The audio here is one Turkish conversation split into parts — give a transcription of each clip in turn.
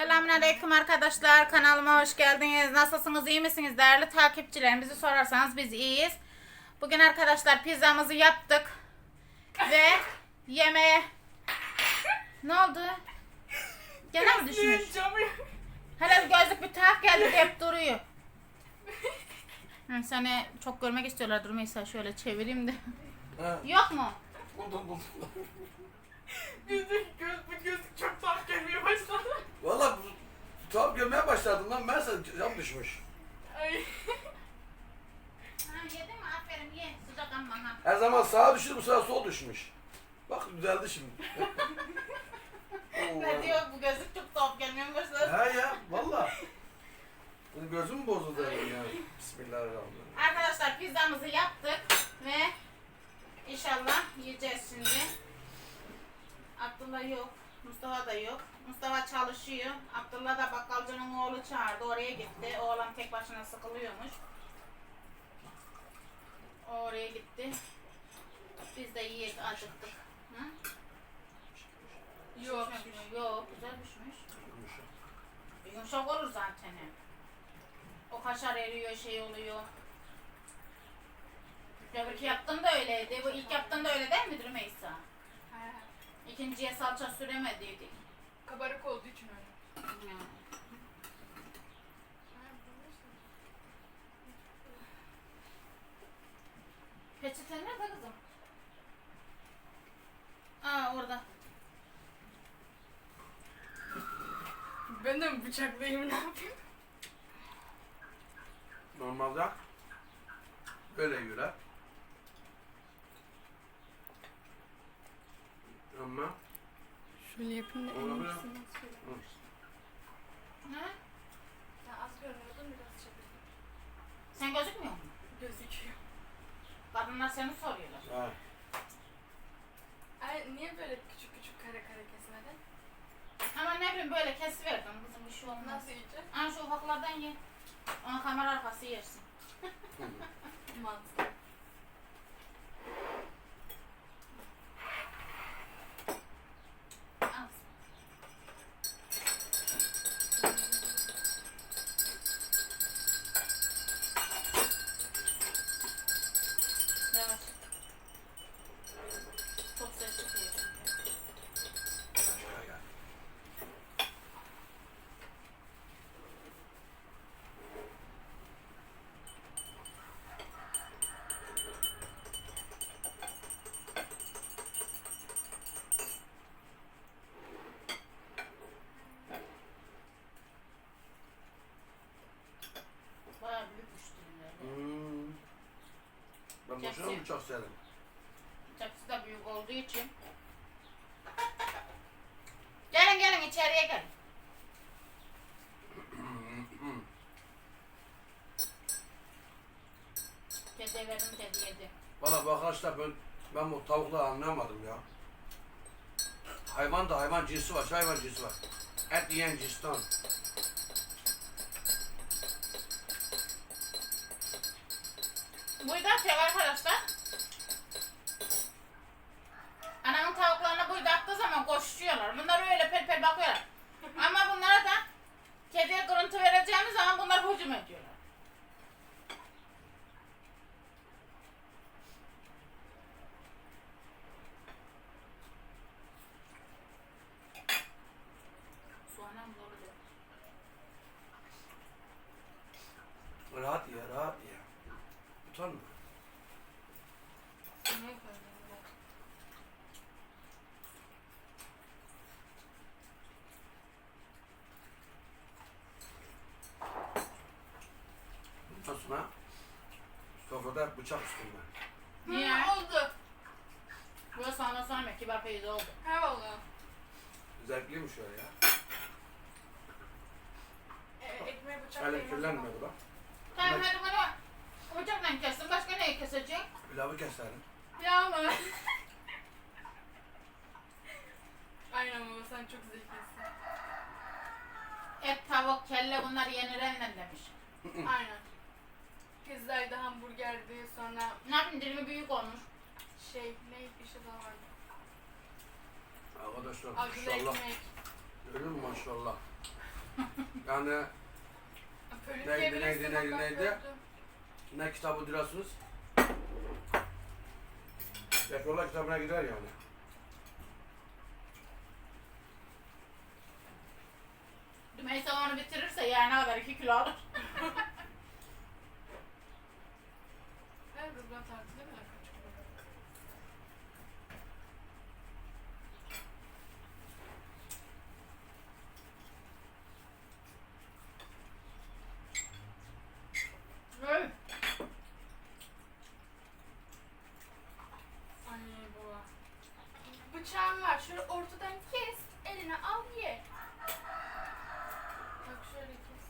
Selamünaleyküm arkadaşlar. Kanalıma hoş geldiniz. Nasılsınız? iyi misiniz? Değerli takipçilerim. Bizi sorarsanız biz iyiyiz. Bugün arkadaşlar pizzamızı yaptık. Ve yemeğe... Ne oldu? Gene mi düşmüş? Hele gözlük bir tak geldi hep duruyor. Hı, seni çok görmek istiyorlar Durmaysa şöyle çevireyim de. Ha, Yok mu? buldum buldum. Gözlük, gözlük, gözlük çok tuhaf gelmeye başladı. Valla tuhaf görmeye başladım lan. Ben sana cam düşmüş. Ay. Ha, yedin mi? Aferin ye. Sıcak ama ha. Her zaman sağa düşür bu sefer sol düşmüş. Bak düzeldi şimdi. Ne diyor bu gözlük çok tuhaf gelmeye başladı. Ha ya valla. Benim Gözüm mü bozuldu benim ya? Bismillahirrahmanirrahim. Arkadaşlar pizzamızı yaptık ve inşallah yiyeceğiz şimdi. Abdullah yok, Mustafa da yok. Mustafa çalışıyor. Abdullah da bakkalcının oğlu çağırdı. Oraya gitti. Oğlan tek başına sıkılıyormuş. O oraya gitti. Biz de yiyek acıktık. Hı? Yok. Mi? Yok, güzel pişmiş. Yumuşak olur zaten. O kaşar eriyor, şey oluyor. Öbürkü yaptığım da öyleydi. Bu ilk yaptığım da öyle değil mi Rümeysa? Ha, İkinciye salça süremediydik. Kabarık olduğu için öyle. Peçete nerede kızım? Aa orada. Ben de mi bıçaklayayım ne yapayım? Normalde böyle yiyorlar. Ama Şöyle yapayım da Olabilir. en iyisini söyle. Ha? Ya az görmüyordum biraz çevirdim. Sen gözükmüyor musun? Gözüküyor. Kadınlar seni soruyorlar. ha, Ay niye böyle küçük küçük kare kare kesmedin? Ama ne bileyim böyle kesiverdim kızım bir şey olmaz. Nasıl yiyeceğim? Aa şu ufaklardan ye. Ona kamera arkası yersin. Mantıklı. Boşuna mı bıçak sevdim? Tepsi de büyük olduğu için. Gelin gelin içeriye gelin. Kedi verdim dedi yedi. Valla bu arkadaşlar ben, ben bu tavukları anlamadım ya. Hayvan da hayvan cinsi var, hayvan cinsi var. Et yiyen cinsten. Buyda şey arkadaşlar. Anamın tavuklarına buyda attığı zaman koşuyorlar. Bunlar öyle pel pel bakıyorlar. Ama bunlara da kediye kırıntı vereceğimiz zaman bunlar hücum ediyorlar. Rahat ye, rahat ye. Koydum ben? Utasına. Sofrada bıçak üstünde. Niye? Hı, oldu. Bu sana sonra kibar feyzi oldu. Ha valla. Zevkliymiş öyle ya. E, ekmeği Öyle bıçaklayayım o zaman. kirlenmedi bak. Tamam hadi bana kesecek? Pilavı keserim. Ya ama. Aynen baba sen çok zekisin. Et, tavuk, kelle bunlar yenir elle demiş. Aynen. Pizzaydı, hamburgerdi, sonra Ne yapayım dilimi büyük olmuş. şey, ne bir şey daha vardı. Arkadaşlar Acılı maşallah. ekmek. Görüyor musun maşallah. Yani Pölük Neydi, neydi, neydi, neydi? ne kitabı diyorsunuz? Rekorlar kitabına gider yani. Dümeysa onu bitirirse yarına kadar 2 kilo alır. Her buradan tartı değil mi? Kaç kilo? Böyle. Anne baba. Bıçağın var. Şöyle ortadan kes. Eline al ye. Bak şöyle kes.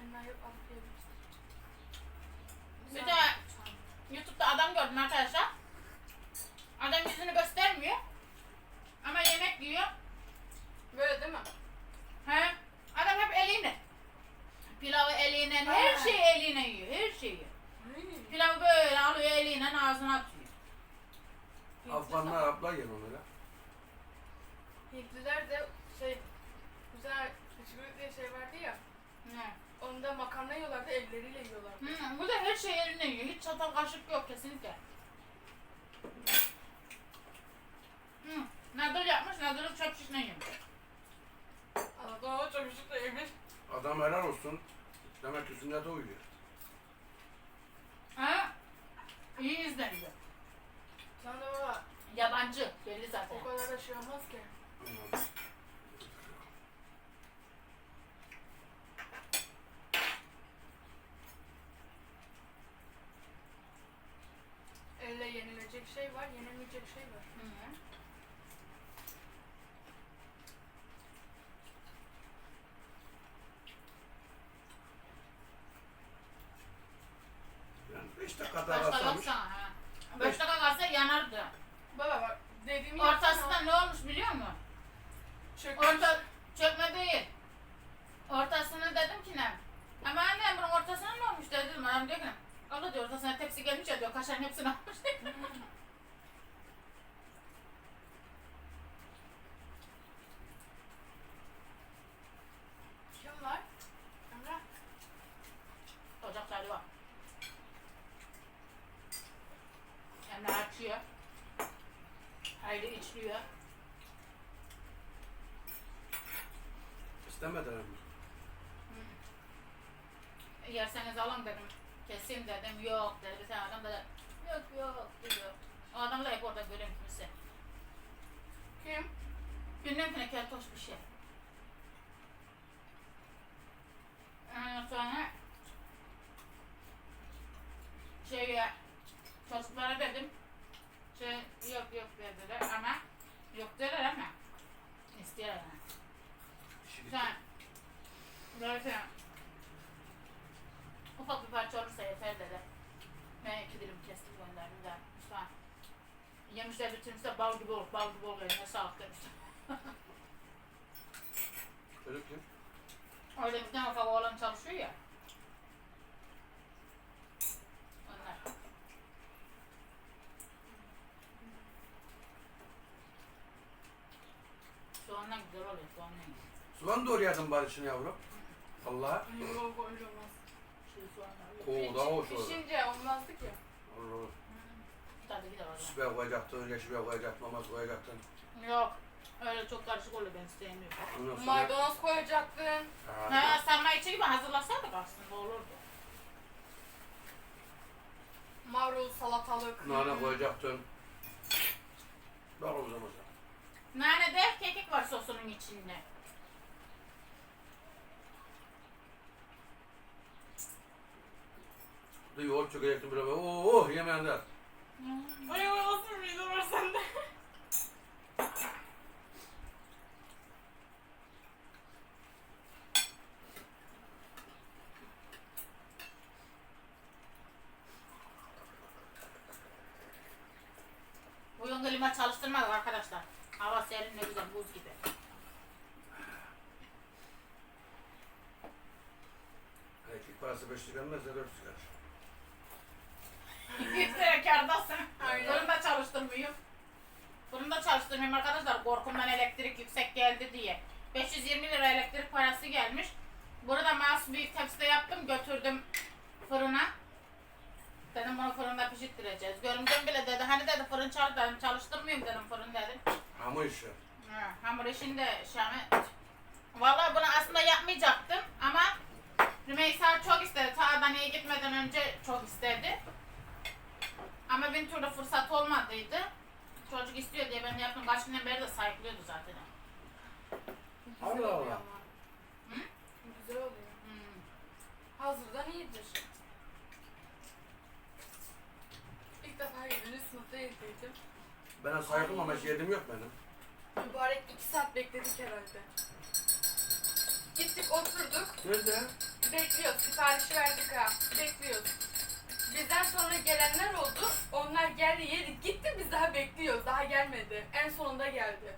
Elinden yok alıp yiyebilirsin. Bir Güzel de- bıçağın. YouTube'da adam gördüm arkadaşlar. Adam yüzünü göstermiyor. Ama yemek yiyor. Böyle değil mi? He? Adam hep eliyle. Eliyle, her şeyi eliyle yiyor, her şeyi. Pilavı böyle alıyor eliyle ağzına atıyor. Afganlar Araplar yer onu öyle. Hintliler de şey güzel kışkırık diye şey vardı ya. Ne? Onda makarna yiyorlardı elleriyle yiyorlar. Hı, bu da her şeyi eline yiyor. Hiç çatal kaşık yok kesinlikle. Hı. Nadıl yapmış, nadılın çöp şişine yemiş. Anadolu çamaşır da yemiş. Adam helal olsun. Demek ki sünnete uyuyor. Ha? İyi izleniyor. Sen de baba Yabancı, belli zaten. o kadar da şey olmaz ki. Anladım. Elle yenilecek şey var, yenilmeyecek şey var. Hı. Yani beş dakika daha Başta rastlamış. baksana ha. Beş dakika kalsa yanardı. Baba bak dediğimi Ortasında ne olmuş biliyor musun? çökmüş. Orta çökme değil. Ortasını dedim ki ne? Ama anne bunun ortasına ne olmuş dedim. Adam diyor ki Allah diyor ortasına tepsi gelmiş ya diyor kaşarın hepsini almış. Kim var? Emrah. Ocak çayı var. Açıyor. Haydi içliyor. İstemediler mi? Yerseniz alın dedim. Keseyim dedim. Yok dedi. Tane adam da yok yok diyor. O adamı da hep orada görüyorum kimse. Kim? Bilmem ki ne keltoş bir şey. Ondan sonra şeye çocuklara dedim şey yok yok dediler ama yok dediler ama istiyorlar yani. Şimdi Sen böyle şey, ufak bir parça olursa yeter dedi. Ben iki dilim kestim gönderdim de lütfen. Yemişler bitirmişler bal gibi olur, bal gibi olur eline sağlık demişler. çocuk kim? Orada bir tane ufak oğlan çalışıyor ya. Onlar. Soğandan güzel oluyor, güzel. Soğan doğrayadın bari şimdi yavrum. Allah. Yok öyle olmaz. Şey. Oo daha hoş olur. Pişince olmazdı ki. Olur olur. Tadı gider orada. Süper koyacaktın, yeşil biber koyacaktın, mamas koyacaktın. Yok. Öyle çok karışık oluyor ben sevmiyorum. Sonra... Maydanoz koyacaktın. Ha, Ha, sarma içi gibi hazırlasaydık aslında olurdu. Marul, salatalık. Nane koyacaktın. Bak o zaman. Nane de kekik var sosunun içinde. Bir de yoğurt çökecektin böyle. Oo, oh, yemeyenler. Ay o nasıl bir mide var sende? Bugün klima çalıştırmadık arkadaşlar. Hava serin ne güzel buz gibi. Erkek parası 5 lira vermezse 4 lira. Yüksek kardasın. Aynen. Bunu da çalıştırmıyorum. Bunu da çalıştırmıyorum arkadaşlar. Korkumdan elektrik yüksek geldi diye. 520 lira elektrik parası gelmiş. Burada mouse büyük tepside yaptım. Götürdüm fırına. Dedim bunu fırında pişirttireceğiz. Görümcem bile dedi. Hani dedi fırın çal dedim. Çalıştırmayayım dedim fırın dedim. Hamur işi. Ha, hamur işinde Şami. Vallahi bunu aslında yapmayacaktım ama Rümeysa çok istedi. Ta Adana'ya gitmeden önce çok istedi. Ama bir türlü fırsat olmadıydı. Çocuk istiyor diye ben de yaptım. Kaç günden beri de sayıklıyordu zaten. Allah Allah. Hı? Güzel oluyor. Hmm. Hazırdan iyidir. İlk defa yediniz sınıfta yediydim. Ben sayılım ama yedim yok benim. Mübarek iki saat bekledik herhalde. Gittik oturduk. Nerede? Bekliyoruz. Siparişi verdik ha. Bekliyoruz. Bizden sonra gelenler oldu. Onlar geldi yedi. Gitti biz daha bekliyoruz. Daha gelmedi. En sonunda geldi.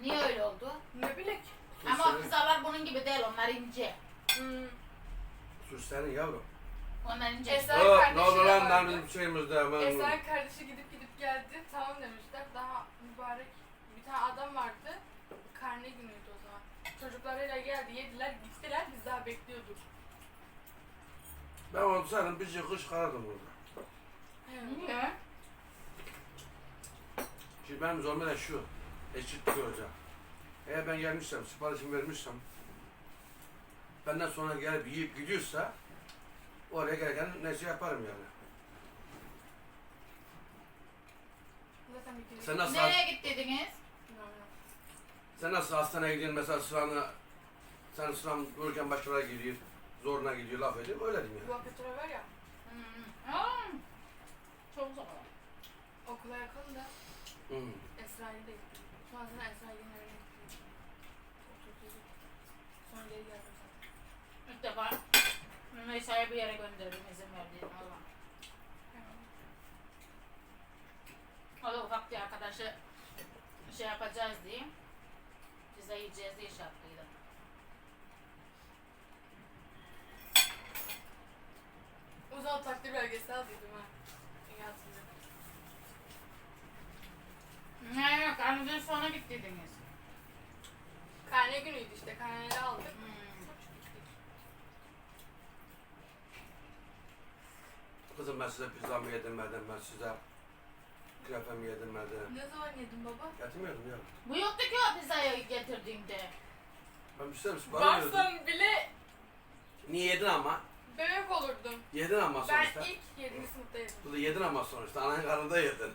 Niye öyle oldu? Ne bilek. Ama o pizzalar bunun gibi değil. Onlar ince. Hmm. Sus senin ince. Esra Oh, kardeşi ne oldu lan lan bizim şeyimizde. Ben... Esra'nın kardeşi gidip gidip geldi. Tamam demişler. Daha mübarek bir tane adam vardı. Karne günüydü o zaman. Çocuklarıyla geldi, yediler, gittiler. Biz daha bekliyorduk. Ben olsaydım bir yıl kış kalırdım burada. Niye? Şimdi benim zoruma da şu. Eşitlik olacak. Eğer ben gelmişsem, siparişimi vermişsem benden sonra gelip yiyip gidiyorsa oraya gereken neyse yaparım yani. Zaten bir. Sen nasıl, Nereye gittiydiniz? sen nasıl hastaneye gidiyorsun mesela sıranı sen sıran görürken başkaları gidiyor, zoruna gidiyor, laf ediyor, öyle diyeyim Bu yani. vakıtura var ya, Hmm. Aa, Çok zor. okula yakın da Hmm. Esra'yı da gittim. Sonrasında Esra'yı evine gittim. Sonra geri geldim zaten. İlk defa Rümeysa'yı bir yere gönderdim izin verdiğim Allah. O da ufak bir arkadaşı şey yapacağız diye. Bize yiyeceğiz diye şey yaptıydı. Zaman takdir belgesi aldıydım ha. Hatırlıyorum. Ne yok, aniden sonra gittiydiniz. Karne günüydü işte. Karneleri aldık. Hmm. Kızım ben size pizzamı yedirmedim, ben size krepemi yedirmedim. Ne zaman yedin baba? Getirmiyordum ya. Bu yoktu ki o pizzayı getirdiğimde. Ben bir şey sipariş verdim. Baksan bile Niye yedin ama? bebek olurdum. Yedin ama Ben sonuçta. ilk 7. sınıfta yedim. Bu da yedin ama sonuçta. Ananın karnında yedin.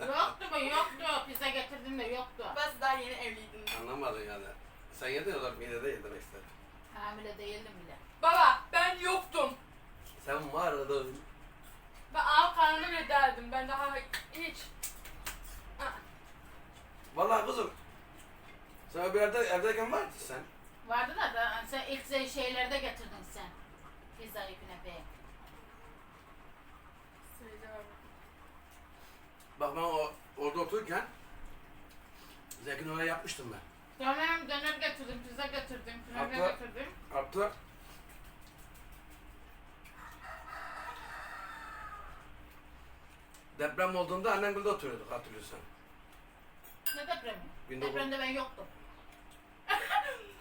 Yoktu bu, yoktu. Pizza getirdiğimde yoktu. Ben daha yeni evliydim. Anlamadın yani. Sen yedin ya da midede yedin işte. Hamile değildim bile. Baba ben yoktum. Sen vardın. Ben ağam karnını bile deldim. Ben daha hiç. Vallahi kızım. Sen bir yerde evdeyken vardı sen. Vardı da ben, sen ilk şey- şeylerde getirdin sen. Pizzayı künefeyi. Bak ben o, orada otururken Zekin oraya yapmıştım ben. Sonra döner getirdim, pizza getirdim, künefe getirdim. Hatta deprem olduğunda annem burada oturuyorduk hatırlıyorsan. Ne depremi? 1900 Depremde ben yoktum.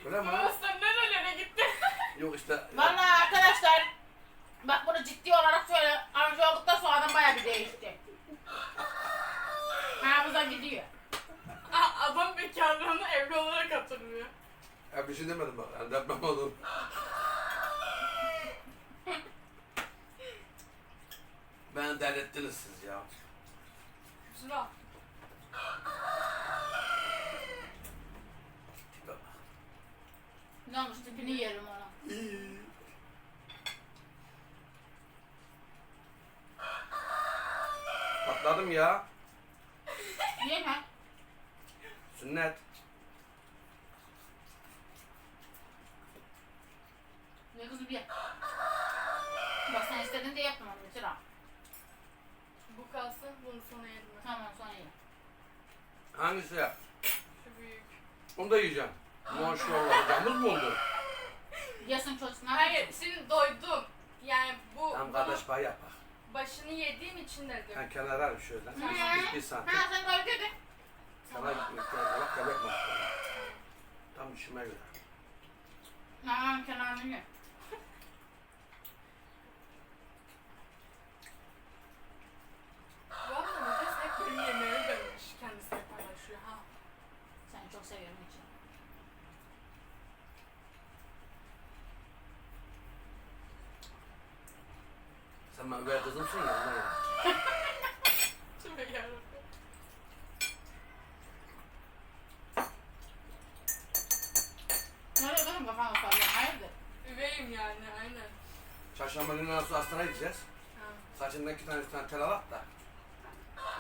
Öyle mi? Sen nerelere gittin? Yok işte. Vallahi arkadaşlar, bak bunu ciddi olarak söyle, amca olduktan sonra adam bayağı bir değişti. Hafıza gidiyor. Aa, adam bekarlığını evli olarak hatırlıyor. Ya bir şey demedim bak. Yani deprem oldu. Ben delirttiniz siz ya. Şuna. Tipe bak. Olmuş tipini yerim ona. Patladım ya. Yeme. Sünnet. Ne kızım ye. Bak sen istedin diye yaptım onu bitir ha. Bu kalsın bunu sonra yedim ben. Tamam sonra ye. Hangisi ya? Şu büyük. Onu da yiyeceğim. Maşallah. Yalnız mı oldu? Yesin çocuğuna. Hayır şimdi doydum. Yani bu Tamam kardeş pay yap bak. başını yediğim için dedim. Ben kenara al şöyle. Hı. Bir, bir santim. Ha sen doy dedin. Sana bak göbek maşallah. Tam işime göre. Aman kenarını ye. Ama üvey kızımsın ya. ondan ya. Tövbe yarabbim. Nereye kızım kafanı sallıyorsun? Hayırdır? Üveyim yani aynen. Çarşamba günü nasıl hastaneye gideceğiz. Ha. Saçından iki tane, üç tane tel alak da.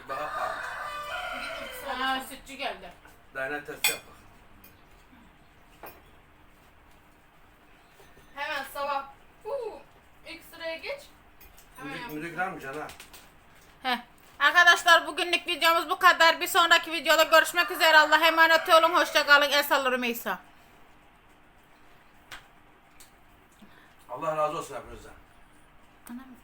Bir bakak bak. Sana sütçü geldi. DNA testi yap bak. Hemen sabah huu, ilk sıraya geç. Hemen Müzik, müzik Can ha? Heh. Arkadaşlar bugünlük videomuz bu kadar. Bir sonraki videoda görüşmek üzere. Allah'a emanet olun. Hoşça kalın. El sallarım İsa. Allah razı olsun hepinizden.